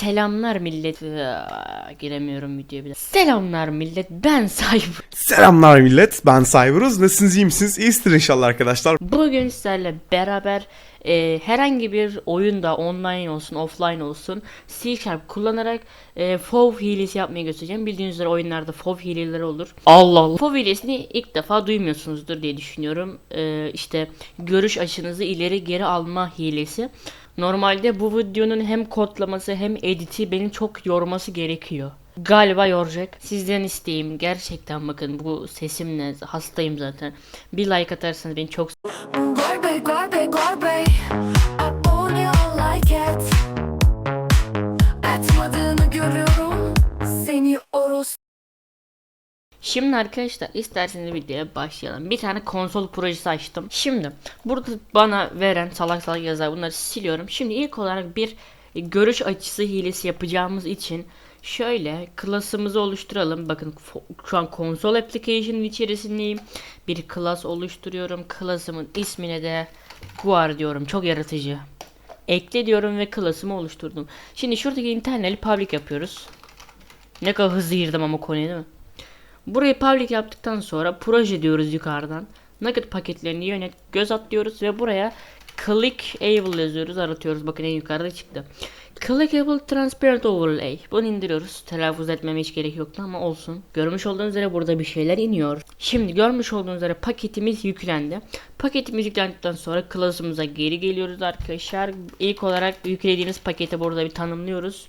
Selamlar millet. Aa, giremiyorum videoya bile. Selamlar millet. Ben Cyber. Selamlar millet, ben Cyberuz. Nasılsınız, iyi misiniz? İyisiniz inşallah arkadaşlar. Bugün sizlerle beraber e, herhangi bir oyunda online olsun offline olsun C Sharp kullanarak e, FOV hilesi yapmayı göstereceğim. Bildiğiniz üzere oyunlarda FOV hileleri olur. Allah Allah. FOV hilesini ilk defa duymuyorsunuzdur diye düşünüyorum. E, işte görüş açınızı ileri geri alma hilesi. Normalde bu videonun hem kodlaması hem editi beni çok yorması gerekiyor. Galiba yoracak. Sizden isteğim gerçekten bakın bu sesimle hastayım zaten. Bir like atarsanız beni çok Gorbey, gorbey, gorbey Şimdi arkadaşlar isterseniz videoya başlayalım. Bir tane konsol projesi açtım. Şimdi burada bana veren salak salak yazar bunları siliyorum. Şimdi ilk olarak bir görüş açısı hilesi yapacağımız için şöyle klasımızı oluşturalım. Bakın şu an konsol application'ın içerisindeyim. Bir klas oluşturuyorum. Klasımın ismine de Guar diyorum. Çok yaratıcı. Ekle diyorum ve klasımı oluşturdum. Şimdi şuradaki internal'i public yapıyoruz. Ne kadar hızlı girdim ama konuya değil mi? Burayı public yaptıktan sonra proje diyoruz yukarıdan. Nugget paketlerini yönet göz atlıyoruz ve buraya clickable yazıyoruz aratıyoruz. Bakın en yukarıda çıktı. Clickable Transparent Overlay. Bunu indiriyoruz. Telaffuz etmeme hiç gerek yoktu ama olsun. Görmüş olduğunuz üzere burada bir şeyler iniyor. Şimdi görmüş olduğunuz üzere paketimiz yüklendi. Paketimiz yüklendikten sonra class'ımıza geri geliyoruz arkadaşlar. İlk olarak yüklediğimiz paketi burada bir tanımlıyoruz.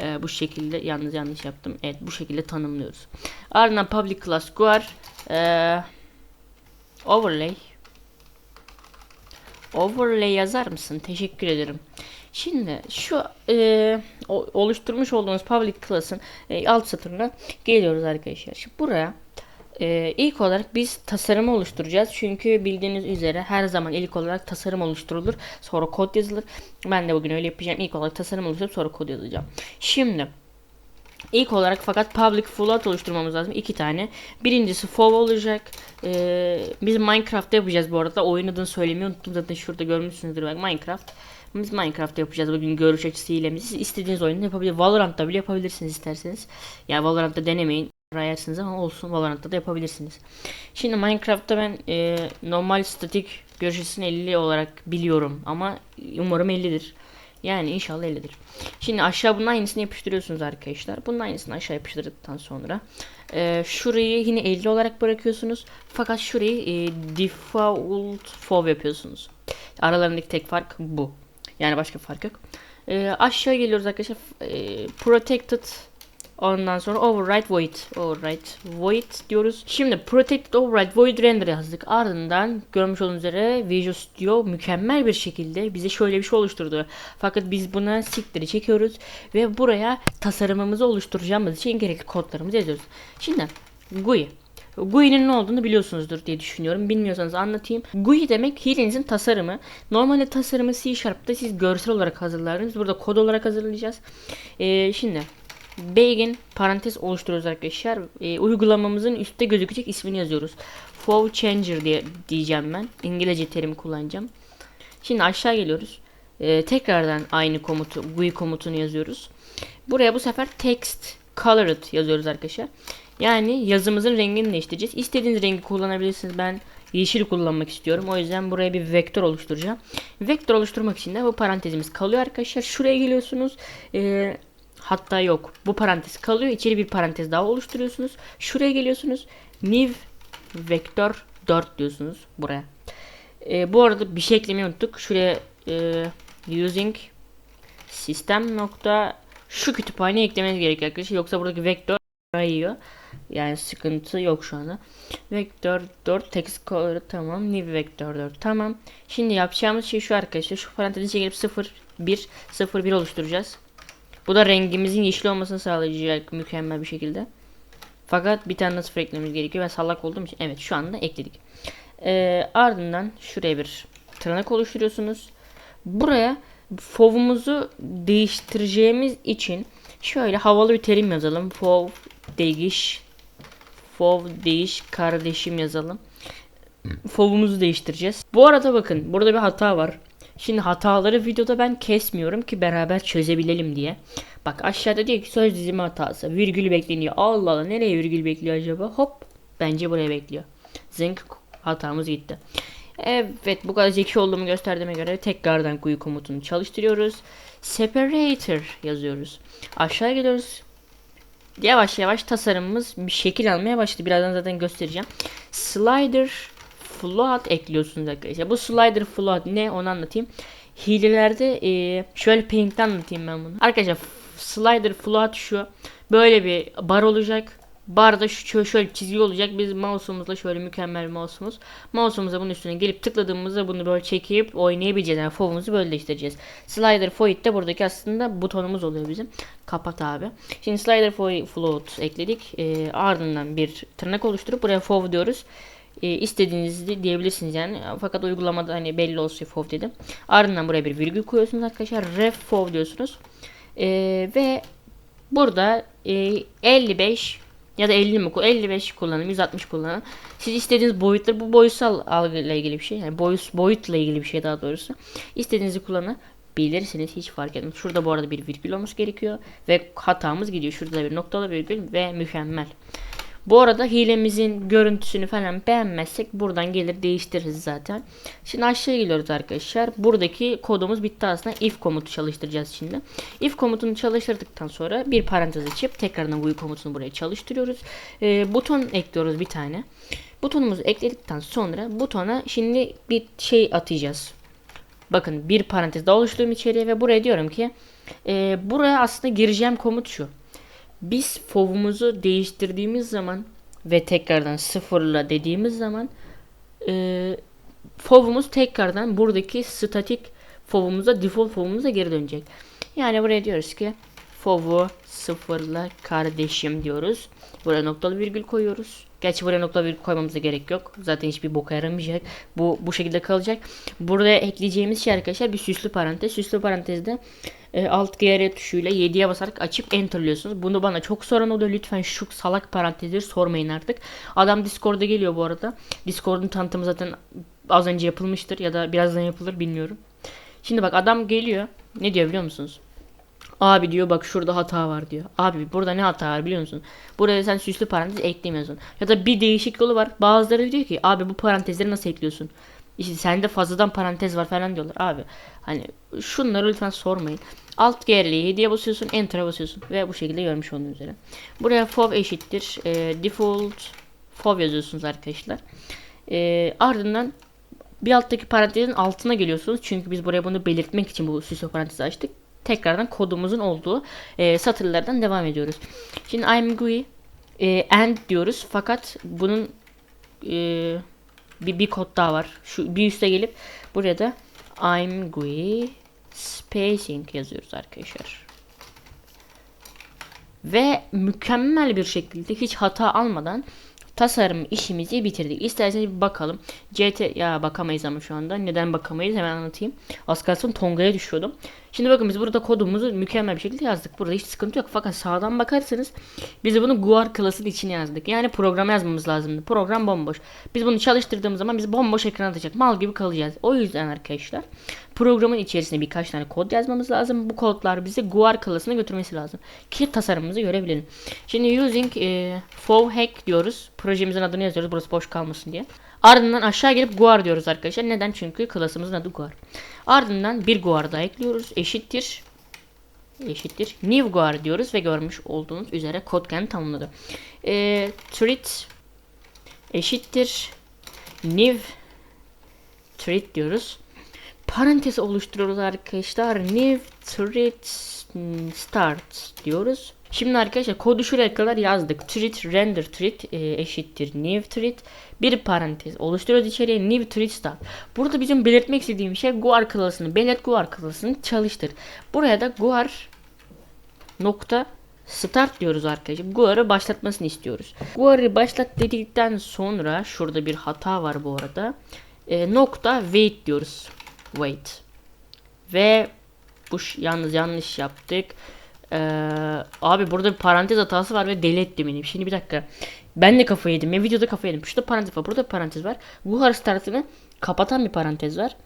Ee, bu şekilde yalnız yanlış yaptım. Evet bu şekilde tanımlıyoruz. Ardından public class guar ee, overlay overlay yazar mısın? Teşekkür ederim. Şimdi şu o- oluşturmuş olduğumuz public class'ın ee, alt satırına geliyoruz arkadaşlar. Şimdi buraya ee, ilk olarak biz tasarımı oluşturacağız. Çünkü bildiğiniz üzere her zaman ilk olarak tasarım oluşturulur. Sonra kod yazılır. Ben de bugün öyle yapacağım. İlk olarak tasarım oluşturup sonra kod yazacağım. Şimdi ilk olarak fakat public float oluşturmamız lazım. iki tane. Birincisi fov olacak. Ee, biz Minecraft'ta yapacağız bu arada. Oyun adını söylemeyi unuttum. Zaten şurada görmüşsünüzdür bak Minecraft. Biz Minecraft'ta yapacağız bugün görüş açısı ile. Siz istediğiniz oyunu yapabilir. Valorant'ta bile yapabilirsiniz isterseniz. Yani Valorant'ta denemeyin rayarsınız ama olsun Valorant'ta da yapabilirsiniz. Şimdi Minecraft'ta ben e, normal statik görüşüsünü 50 olarak biliyorum ama umarım 50'dir. Yani inşallah 50'dir. Şimdi aşağı bunun aynısını yapıştırıyorsunuz arkadaşlar. Bunun aynısını aşağı yapıştırdıktan sonra e, şurayı yine 50 olarak bırakıyorsunuz. Fakat şurayı e, default fov yapıyorsunuz. Aralarındaki tek fark bu. Yani başka fark yok. E, aşağı geliyoruz arkadaşlar. E, protected Ondan sonra override void. Override void diyoruz. Şimdi protected override void render yazdık. Ardından görmüş olduğunuz üzere Visual Studio mükemmel bir şekilde bize şöyle bir şey oluşturdu. Fakat biz buna sikleri çekiyoruz ve buraya tasarımımızı oluşturacağımız için gerekli kodlarımızı yazıyoruz. Şimdi GUI. GUI'nin ne olduğunu biliyorsunuzdur diye düşünüyorum. Bilmiyorsanız anlatayım. GUI demek hilenizin tasarımı. Normalde tasarımı C Sharp'ta siz görsel olarak hazırlardınız. Burada kod olarak hazırlayacağız. Ee, şimdi Begin parantez oluşturuyoruz arkadaşlar. Ee, uygulamamızın üstte gözükecek ismini yazıyoruz. Flow Changer diye diyeceğim ben. İngilizce terimi kullanacağım. Şimdi aşağı geliyoruz. Ee, tekrardan aynı komutu, GUI komutunu yazıyoruz. Buraya bu sefer text colored yazıyoruz arkadaşlar. Yani yazımızın rengini değiştireceğiz. İstediğiniz rengi kullanabilirsiniz. Ben yeşil kullanmak istiyorum. O yüzden buraya bir vektör oluşturacağım. Vektör oluşturmak için de bu parantezimiz kalıyor arkadaşlar. Şuraya geliyorsunuz. Ee, Hatta yok. Bu parantez kalıyor. İçeri bir parantez daha oluşturuyorsunuz. Şuraya geliyorsunuz. New vektör 4 diyorsunuz buraya. Ee, bu arada bir şey eklemeyi unuttuk. Şuraya e, using sistem nokta şu kütüphaneyi eklemeniz gerekiyor arkadaşlar. Yoksa buradaki vektör yiyor. Yani sıkıntı yok şu anda. Vektör 4 text color tamam. New vektör 4 tamam. Şimdi yapacağımız şey şu arkadaşlar. Şu parantezi çekip 0 1 0 1 oluşturacağız. Bu da rengimizin yeşil olmasını sağlayacak mükemmel bir şekilde. Fakat bir tane daha sıfır eklememiz gerekiyor. Ben salak olduğum için evet şu anda ekledik. Ee, ardından şuraya bir tırnak oluşturuyorsunuz. Buraya fovumuzu değiştireceğimiz için şöyle havalı bir terim yazalım. Fov değiş fov değiş kardeşim yazalım. Fovumuzu değiştireceğiz. Bu arada bakın burada bir hata var. Şimdi hataları videoda ben kesmiyorum ki beraber çözebilelim diye. Bak aşağıda diyor ki söz dizimi hatası. Virgül bekleniyor. Allah Allah nereye virgül bekliyor acaba? Hop. Bence buraya bekliyor. Zınk hatamız gitti. Evet bu kadar zeki olduğumu gösterdiğime göre tekrardan GUI komutunu çalıştırıyoruz. Separator yazıyoruz. Aşağı geliyoruz. Yavaş yavaş tasarımımız bir şekil almaya başladı. Birazdan zaten göstereceğim. Slider float ekliyorsunuz arkadaşlar. Bu slider float ne onu anlatayım. Hilelerde e, şöyle paint'ten anlatayım ben bunu. Arkadaşlar slider float şu. Böyle bir bar olacak. Barda şu şöyle, çizgi olacak. Biz mouse'umuzla şöyle mükemmel mouse'umuz. Mouse'umuza bunun üstüne gelip tıkladığımızda bunu böyle çekip oynayabileceğiz. Yani fovumuzu böyle değiştireceğiz. Slider float de buradaki aslında butonumuz oluyor bizim. Kapat abi. Şimdi slider fo- float ekledik. E, ardından bir tırnak oluşturup buraya fov diyoruz. E, istediğinizi diyebilirsiniz yani. Fakat uygulamada hani belli olsun fov dedim. Ardından buraya bir virgül koyuyorsunuz arkadaşlar. Ref fov diyorsunuz. E, ve burada e, 55 ya da 50 mi? 55 kullanın, 160 kullanın. Siz istediğiniz boyutlar bu boyutsal algıyla ilgili bir şey. Yani boyut, boyutla ilgili bir şey daha doğrusu. İstediğinizi kullanabilirsiniz. Hiç fark etmez. Şurada bu arada bir virgül olması gerekiyor. Ve hatamız gidiyor. Şurada bir noktalı virgül ve mükemmel. Bu arada hilemizin görüntüsünü falan beğenmezsek buradan gelir değiştiririz zaten. Şimdi aşağıya geliyoruz arkadaşlar. Buradaki kodumuz bitti aslında. If komutu çalıştıracağız şimdi. If komutunu çalıştırdıktan sonra bir parantez açıp tekrardan bu komutunu buraya çalıştırıyoruz. Ee, buton ekliyoruz bir tane. Butonumuzu ekledikten sonra butona şimdi bir şey atacağız. Bakın bir parantez daha oluşturdum içeriye ve buraya diyorum ki e, buraya aslında gireceğim komut şu. Biz fovumuzu değiştirdiğimiz zaman ve tekrardan sıfırla dediğimiz zaman e, fovumuz tekrardan buradaki statik fovumuza default fovumuza geri dönecek. Yani buraya diyoruz ki fovu sıfırla kardeşim diyoruz. Buraya noktalı virgül koyuyoruz. Gerçi buraya noktalı virgül koymamıza gerek yok. Zaten hiçbir boka yaramayacak. Bu bu şekilde kalacak. Buraya ekleyeceğimiz şey arkadaşlar bir süslü parantez. Süslü parantezde e, alt GR tuşuyla 7'ye basarak açıp enterliyorsunuz. Bunu bana çok soran oluyor. Lütfen şu salak parantezleri sormayın artık. Adam Discord'a geliyor bu arada. Discord'un tanıtımı zaten az önce yapılmıştır ya da birazdan yapılır bilmiyorum. Şimdi bak adam geliyor. Ne diyor biliyor musunuz? Abi diyor bak şurada hata var diyor. Abi burada ne hata var biliyor musun? Buraya sen süslü parantez eklemiyorsun. Ya da bir değişik yolu var. Bazıları diyor ki abi bu parantezleri nasıl ekliyorsun? İşte sende fazladan parantez var falan diyorlar. Abi hani şunları lütfen sormayın. Alt GR'li 7'ye basıyorsun. Enter'a basıyorsun. Ve bu şekilde görmüş olduğunuz üzere. Buraya fov eşittir. E, default fov yazıyorsunuz arkadaşlar. E, ardından bir alttaki parantezin altına geliyorsunuz. Çünkü biz buraya bunu belirtmek için bu süslü parantezi açtık. Tekrardan kodumuzun olduğu e, satırlardan devam ediyoruz. Şimdi I'm GUI e, and diyoruz. Fakat bunun e, bir, bir kod daha var. Şu bir üste gelip buraya da I'm GUI spacing yazıyoruz arkadaşlar. Ve mükemmel bir şekilde hiç hata almadan tasarım işimizi bitirdik. İsterseniz bir bakalım. CT ya bakamayız ama şu anda. Neden bakamayız hemen anlatayım. Az kalsın Tonga'ya düşüyordum. Şimdi bakın biz burada kodumuzu mükemmel bir şekilde yazdık. Burada hiç sıkıntı yok. Fakat sağdan bakarsanız biz bunu Guar klasının içine yazdık. Yani program yazmamız lazımdı. Program bomboş. Biz bunu çalıştırdığımız zaman biz bomboş ekran atacak. Mal gibi kalacağız. O yüzden arkadaşlar programın içerisine birkaç tane kod yazmamız lazım. Bu kodlar bizi Guar klasına götürmesi lazım. Ki tasarımımızı görebilelim. Şimdi using e, fov hack diyoruz. Projemizin adını yazıyoruz. Burası boş kalmasın diye. Ardından aşağı gelip Guar diyoruz arkadaşlar. Neden? Çünkü klasımızın adı Guar. Ardından bir Guar daha ekliyoruz. Eşittir eşittir. New Guar diyoruz ve görmüş olduğunuz üzere kod kendini tamamladı. E, treat eşittir new treat diyoruz. Parantez oluşturuyoruz arkadaşlar. New treat start diyoruz. Şimdi arkadaşlar kodu şuraya kadar yazdık. Treat render treat e, eşittir new treat. Bir parantez oluşturuyoruz içeriye new treat start. Burada bizim belirtmek istediğim şey guar klasını belirt guar klasını çalıştır. Buraya da guar nokta start diyoruz arkadaşlar. Guar'ı başlatmasını istiyoruz. Guar'ı başlat dedikten sonra şurada bir hata var bu arada. E, nokta wait diyoruz. Wait. Ve bu yalnız yanlış yaptık. Ee, abi burada bir parantez hatası var ve deli etti beni. Şimdi bir dakika. Ben de kafayı yedim. Ben videoda kafayı yedim. Şurada parantez var. Burada bir parantez var. Guar startını kapatan bir parantez var.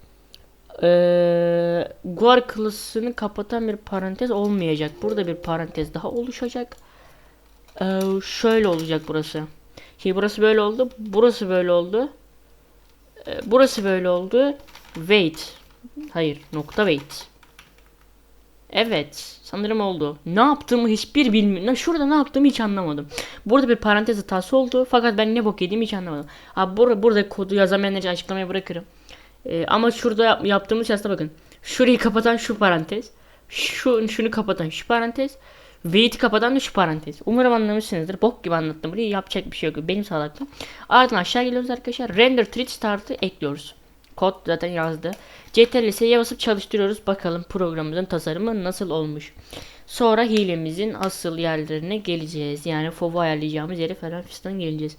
Ee, Guar klasını kapatan bir parantez olmayacak. Burada bir parantez daha oluşacak. Ee, şöyle olacak burası. Şimdi burası böyle oldu. Burası böyle oldu. Ee, burası böyle oldu. Wait. Hayır. Nokta wait. Evet. Sanırım oldu. Ne yaptığımı hiçbir bilmiyorum. Şurada ne yaptığımı hiç anlamadım. Burada bir parantez hatası oldu. Fakat ben ne bok yediğimi hiç anlamadım. Abi burada, burada kodu yazamayanlar için açıklamaya bırakırım. Ee, ama şurada yap- yaptığımız şey aslında bakın. Şurayı kapatan şu parantez. Şu, şunu kapatan şu parantez. Wait'i kapatan da şu parantez. Umarım anlamışsınızdır. Bok gibi anlattım burayı. Yapacak bir şey yok. Benim salaklığım. Ardından aşağı geliyoruz arkadaşlar. Render treat start'ı ekliyoruz. Kod zaten yazdı. CTRL S'ye basıp çalıştırıyoruz. Bakalım programımızın tasarımı nasıl olmuş. Sonra hilemizin asıl yerlerine geleceğiz. Yani FOV'u ayarlayacağımız yere falan fistan geleceğiz.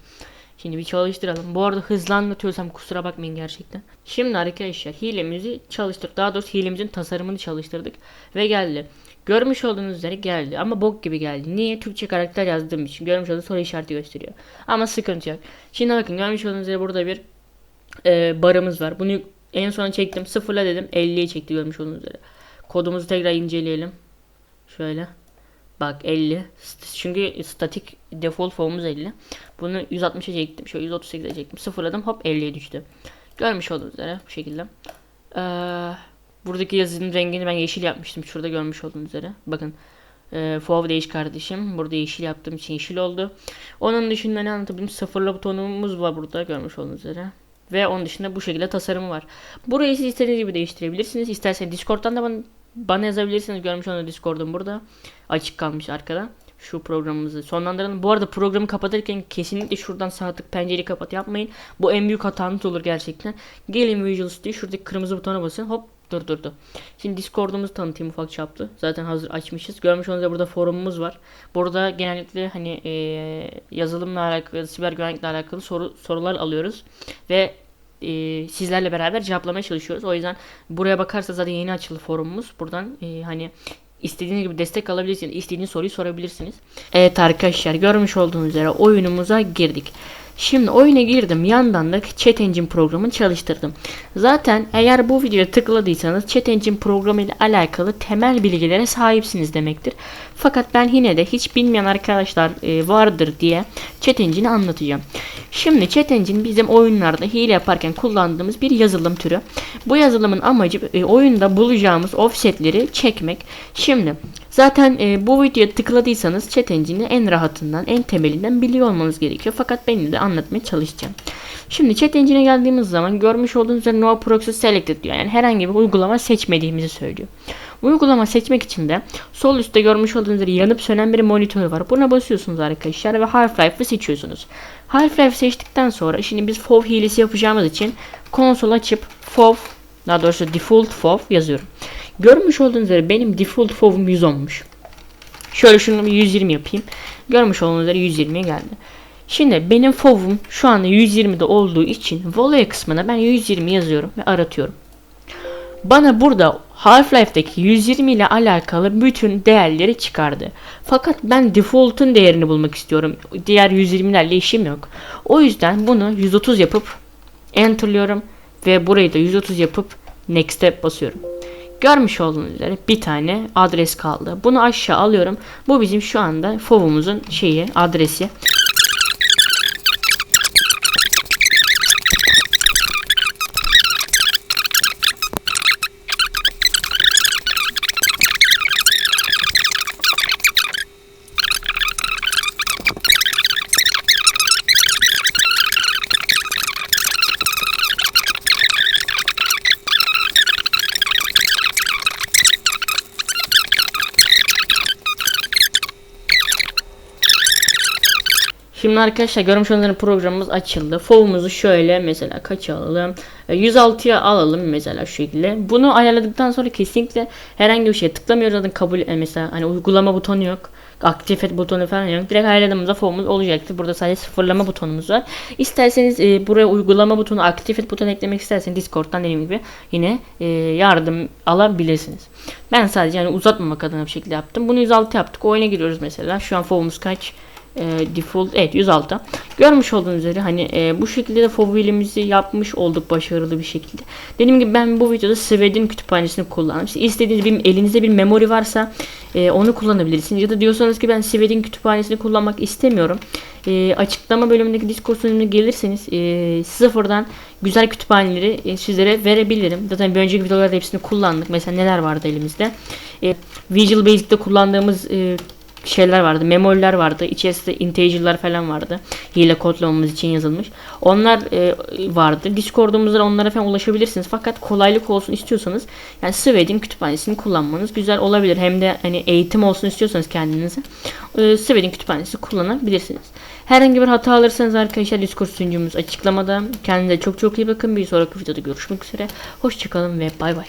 Şimdi bir çalıştıralım. Bu arada hızlı anlatıyorsam kusura bakmayın gerçekten. Şimdi arkadaşlar hilemizi çalıştırdık. Daha doğrusu hilemizin tasarımını çalıştırdık. Ve geldi. Görmüş olduğunuz üzere geldi. Ama bok gibi geldi. Niye? Türkçe karakter yazdığım için. Görmüş olduğunuz soru işareti gösteriyor. Ama sıkıntı yok. Şimdi bakın görmüş olduğunuz üzere burada bir e, barımız var. Bunu en son çektim. Sıfırla dedim. 50'ye çekti görmüş olduğunuz üzere. Kodumuzu tekrar inceleyelim. Şöyle. Bak 50. St- Çünkü statik default formumuz 50. Bunu 160'a çektim. Şöyle 138'e çektim. Sıfırladım. Hop 50'ye düştü. Görmüş olduğunuz üzere bu şekilde. Ee, buradaki yazının rengini ben yeşil yapmıştım. Şurada görmüş olduğunuz üzere. Bakın. E, FOV değiş kardeşim. Burada yeşil yaptığım için yeşil oldu. Onun dışında ne anlatabilirim? Sıfırla butonumuz var burada görmüş olduğunuz üzere. Ve onun dışında bu şekilde tasarımı var. Burayı siz istediğiniz gibi değiştirebilirsiniz. İsterseniz Discord'dan da bana, yazabilirsiniz. Görmüş olduğunuz Discord'um burada. Açık kalmış arkada. Şu programımızı sonlandıralım. Bu arada programı kapatırken kesinlikle şuradan sağ tık pencereyi kapat yapmayın. Bu en büyük hatanız olur gerçekten. Gelin Visual Studio şuradaki kırmızı butona basın. Hop durdurdu. Şimdi Discord'umuzu tanıtayım ufak çaplı. Zaten hazır açmışız. Görmüş olduğunuz burada forumumuz var. Burada genellikle hani eee, yazılımla alakalı, siber güvenlikle alakalı soru sorular alıyoruz ve eee, sizlerle beraber cevaplamaya çalışıyoruz. O yüzden buraya bakarsa zaten yeni açıldı forumumuz. Buradan eee, hani istediğiniz gibi destek alabilirsiniz. İstediğiniz soruyu sorabilirsiniz. Evet arkadaşlar görmüş olduğunuz üzere oyunumuza girdik. Şimdi oyuna girdim. Yandan da Chat Engine programını çalıştırdım. Zaten eğer bu videoya tıkladıysanız Chat Engine programı ile alakalı temel bilgilere sahipsiniz demektir. Fakat ben yine de hiç bilmeyen arkadaşlar e, vardır diye Chat Engine'i anlatacağım. Şimdi Chat Engine bizim oyunlarda hile yaparken kullandığımız bir yazılım türü. Bu yazılımın amacı e, oyunda bulacağımız offsetleri çekmek. Şimdi zaten e, bu videoya tıkladıysanız Chat Engine'i en rahatından, en temelinden biliyor olmanız gerekiyor. Fakat ben de anlatmaya çalışacağım. Şimdi Chat Engine'e geldiğimiz zaman görmüş olduğunuz üzere no proxy selected diyor. Yani herhangi bir uygulama seçmediğimizi söylüyor. Uygulama seçmek için de sol üstte görmüş olduğunuz üzere yanıp sönen bir monitör var. Buna basıyorsunuz arkadaşlar ve Half-Life'ı seçiyorsunuz. Half-Life seçtikten sonra şimdi biz FOV hilesi yapacağımız için konsol açıp FOV daha doğrusu default FOV yazıyorum. Görmüş olduğunuz üzere benim default FOV'um 100 olmuş. Şöyle şunu bir 120 yapayım. Görmüş olduğunuz üzere 120'ye geldi. Şimdi benim FOV'um şu anda 120'de olduğu için voley kısmına ben 120 yazıyorum ve aratıyorum. Bana burada Half-Life'daki 120 ile alakalı bütün değerleri çıkardı. Fakat ben default'un değerini bulmak istiyorum. Diğer 120'lerle işim yok. O yüzden bunu 130 yapıp enter'lıyorum ve burayı da 130 yapıp next'e basıyorum. Görmüş olduğunuz üzere bir tane adres kaldı. Bunu aşağı alıyorum. Bu bizim şu anda FOV'umuzun şeyi, adresi. Şimdi arkadaşlar görmüş olduğunuz programımız açıldı. FOV'umuzu şöyle mesela kaç alalım? E, 106'ya alalım mesela şu şekilde. Bunu ayarladıktan sonra kesinlikle herhangi bir şeye tıklamıyoruz. Zaten kabul e, mesela hani uygulama butonu yok. Aktif et butonu falan yok. Direkt ayarladığımızda FOV'umuz olacaktır. Burada sadece sıfırlama butonumuz var. İsterseniz e, buraya uygulama butonu, aktif et butonu eklemek isterseniz Discord'dan dediğim gibi yine e, yardım alabilirsiniz. Ben sadece yani uzatmamak adına bir şekilde yaptım. Bunu 106 yaptık. Oyuna giriyoruz mesela. Şu an FOV'umuz kaç? E, default evet 106. Görmüş olduğunuz üzere hani e, bu şekilde de fovilimizi yapmış olduk başarılı bir şekilde. Dediğim gibi ben bu videoda Sved'in kütüphanesini kullandım. İşte istediğiniz bir elinizde bir memory varsa e, onu kullanabilirsiniz. Ya da diyorsanız ki ben Sved'in kütüphanesini kullanmak istemiyorum. E, açıklama bölümündeki Discord sunucuna gelirseniz e, sıfırdan güzel kütüphaneleri e, sizlere verebilirim. Zaten bir önceki videolarda hepsini kullandık. Mesela neler vardı elimizde? E, Visual Basic'te kullandığımız e, şeyler vardı. Memoriler vardı. İçerisinde integer'lar falan vardı. Hile kodlamamız için yazılmış. Onlar e, vardı. Discord'umuzda onlara falan ulaşabilirsiniz. Fakat kolaylık olsun istiyorsanız yani Sved'in kütüphanesini kullanmanız güzel olabilir. Hem de hani eğitim olsun istiyorsanız kendinize e, Sved'in kütüphanesini kullanabilirsiniz. Herhangi bir hata alırsanız arkadaşlar Discord sunucumuz açıklamada. Kendinize çok çok iyi bakın. Bir sonraki videoda görüşmek üzere. Hoşçakalın ve bay bay.